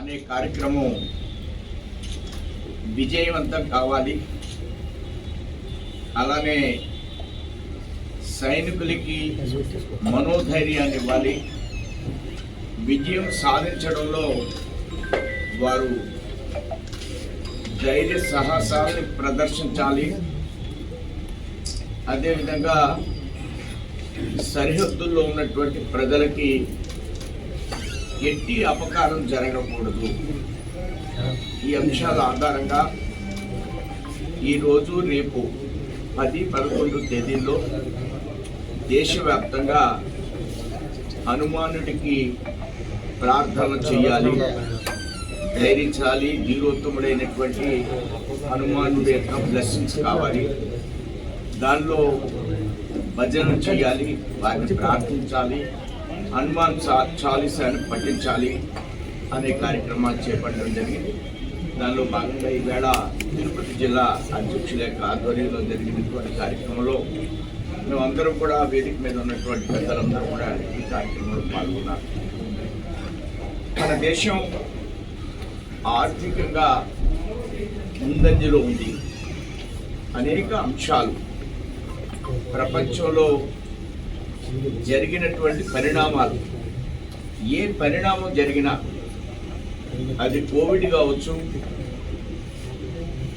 అనే కార్యక్రమం విజయవంతం కావాలి. అలానే సైనికులకి మనోధైర్యాన్ని ఇవ్వాలి. విజయం సాధించడంలో వారు ధైర్య సాహసాన్ని ప్రదర్శించాలి. అదేవిధంగా సరిహద్దుల్లో ఉన్నటువంటి ప్రజలకి ఎట్టి అపకారం జరగకూడదు. ఈ అంశాల ఆధారంగా ఈరోజు రేపు పది పదకొండు తేదీల్లో దేశవ్యాప్తంగా హనుమానుడికి ప్రార్థన చేయాలి. ధైర్యించాలి. ధీరోత్తముడైనటువంటి హనుమానుడి యొక్క బ్లెస్సింగ్స్ కావాలి. దానిలో భజన చేయాలి. వారిని ప్రార్థించాలి. హనుమాన్ చా- చాలీసాను పఠించాలి అనే కార్యక్రమాలు చేపట్టడం జరిగింది. దానిలో భాగంగా ఈవేళ తిరుపతి జిల్లా అధ్యక్షుల యొక్క ఆధ్వర్యంలో జరిగినటువంటి కార్యక్రమంలో మేమందరం కూడా వేదిక మీద ఉన్నటువంటి పెద్దలందరూ కూడా ఈ కార్యక్రమంలో పాల్గొన్నారు. మన దేశం ఆర్థికంగా ముందంజలో ఉంది. అనేక అంశాలు ప్రపంచంలో జరిగినటువంటి పరిణామాలు. ఏ పరిణామం జరిగినా అది కోవిడ్ కావచ్చు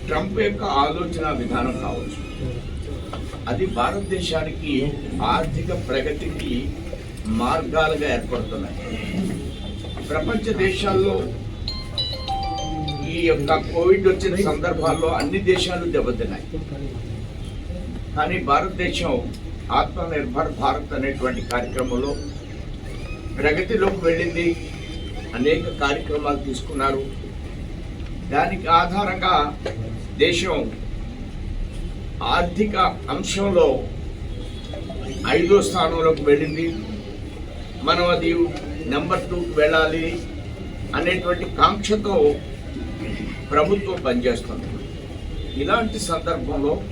ట్రంప్ యొక్క ఆలోచన విధానం కావచ్చు. అది భారతదేశానికి ఆర్థిక ప్రగతికి మార్గాలుగా ఏర్పడుతున్నాయి. ప్రపంచ దేశాల్లో ఈ యొక్క కోవిడ్ వచ్చిన సందర్భాల్లో అన్ని దేశాలు దెబ్బతిన్నాయి. కానీ భారతదేశం ఆత్మనిర్భర్ భారత్ అనేటువంటి కార్యక్రమంలో ప్రగతిలోకి వెళ్ళింది. అనేక కార్యక్రమాలు తీసుకున్నారు. దానికి ఆధారంగా దేశం ఆర్థిక అంశంలో ఐదో స్థానంలోకి వెళ్ళింది. మనం అది నెంబర్ టూకి వెళ్ళాలి అనేటువంటి కాంక్షతో ప్రభుత్వం పనిచేస్తుంది. ఇలాంటి సందర్భంలో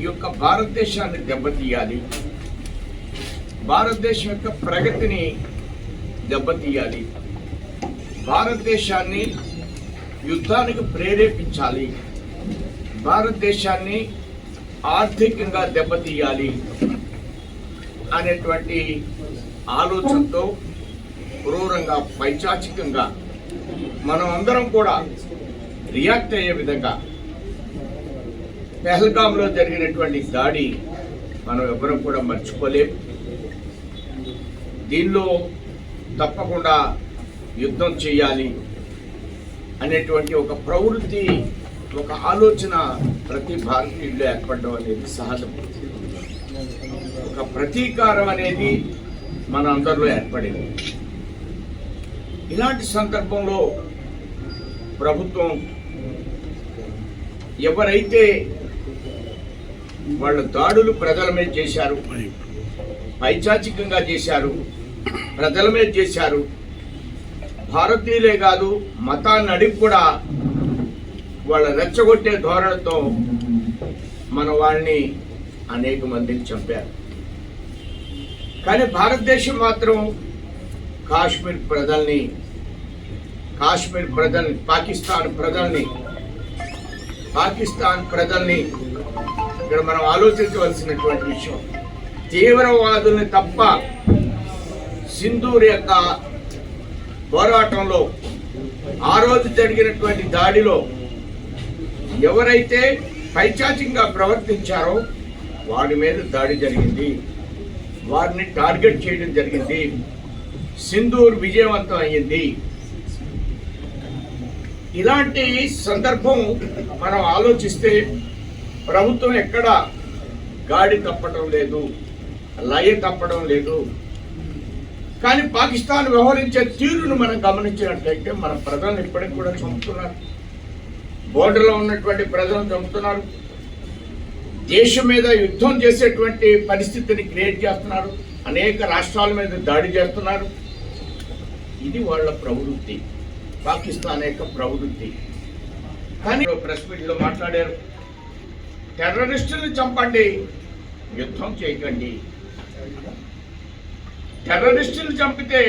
ఈ యొక్క భారతదేశాన్ని దెబ్బతీయాలి. భారతదేశం యొక్క ప్రగతిని దెబ్బతీయాలి. భారతదేశాన్ని యుద్ధానికి ప్రేరేపించాలి. భారతదేశాన్ని ఆర్థికంగా దెబ్బతీయాలి అనేటువంటి ఆలోచనతో క్రూరంగా పైచాచికంగా మనం అందరం కూడా రియాక్ట్ అయ్యే విధంగా పెహల్గాంలో జరిగినటువంటి దాడి మనం ఎవరం కూడా మర్చిపోలేం. దీనిలో తప్పకుండా యుద్ధం చేయాలి అనేటువంటి ఒక ప్రవృత్తి ఒక ఆలోచన ప్రతి భారతీయుల్లో ఏర్పడడం అనేది సహజం. ఒక ప్రతీకారం అనేది మన అందరిలో ఏర్పడింది. ఇలాంటి సందర్భంలో ప్రభుత్వం ఎవరైతే వాళ్ళ దాడులు ప్రజల మీద చేశారు. పైచాచికంగా చేశారు. ప్రజల మీద చేశారు. భారతీయులే కాదు మతాన్ని అడిగి కూడా వాళ్ళ రెచ్చగొట్టే ధోరణితో మన వాళ్ళని అనేక మందిని చంపారు. కానీ భారతదేశం మాత్రం కాశ్మీర్ ప్రజల్ని కాశ్మీర్ ప్రజల్ని పాకిస్తాన్ ప్రజల్ని పాకిస్తాన్ ప్రజల్ని ఇక్కడ మనం ఆలోచించవలసినటువంటి విషయం తీవ్రవాదుల్ని తప్ప సింధూర్ యొక్క పోరాటంలో ఆ రోజు జరిగినటువంటి దాడిలో ఎవరైతే పైచాచికంగా ప్రవర్తించారో వాడి మీద దాడి జరిగింది. వారిని టార్గెట్ చేయడం జరిగింది. సింధూర్ విజయవంతం అయ్యింది. ఇలాంటి సందర్భం మనం ఆలోచిస్తే ప్రభుత్వం ఎక్కడ గాడి తప్పడం లేదు లయ తప్పడం లేదు. కానీ పాకిస్తాన్ వ్యవహరించే తీరును మనం గమనించినట్లయితే మన ప్రజలను ఇప్పటికి కూడా చంపుతున్నారు. బోర్డర్లో ఉన్నటువంటి ప్రజలను చంపుతున్నారు. దేశం మీద యుద్ధం చేసేటువంటి పరిస్థితిని క్రియేట్ చేస్తున్నారు. అనేక రాష్ట్రాల మీద దాడి చేస్తున్నారు. ఇది వాళ్ళ ప్రవృత్తి. పాకిస్తాన్ యొక్క ప్రవృత్తి. కానీ ప్రెస్ మీట్లో మాట్లాడారు. టెర్రరిస్టులను చంపండి. యుద్ధం చేయకండి. టెర్రరిస్టులు చంపితే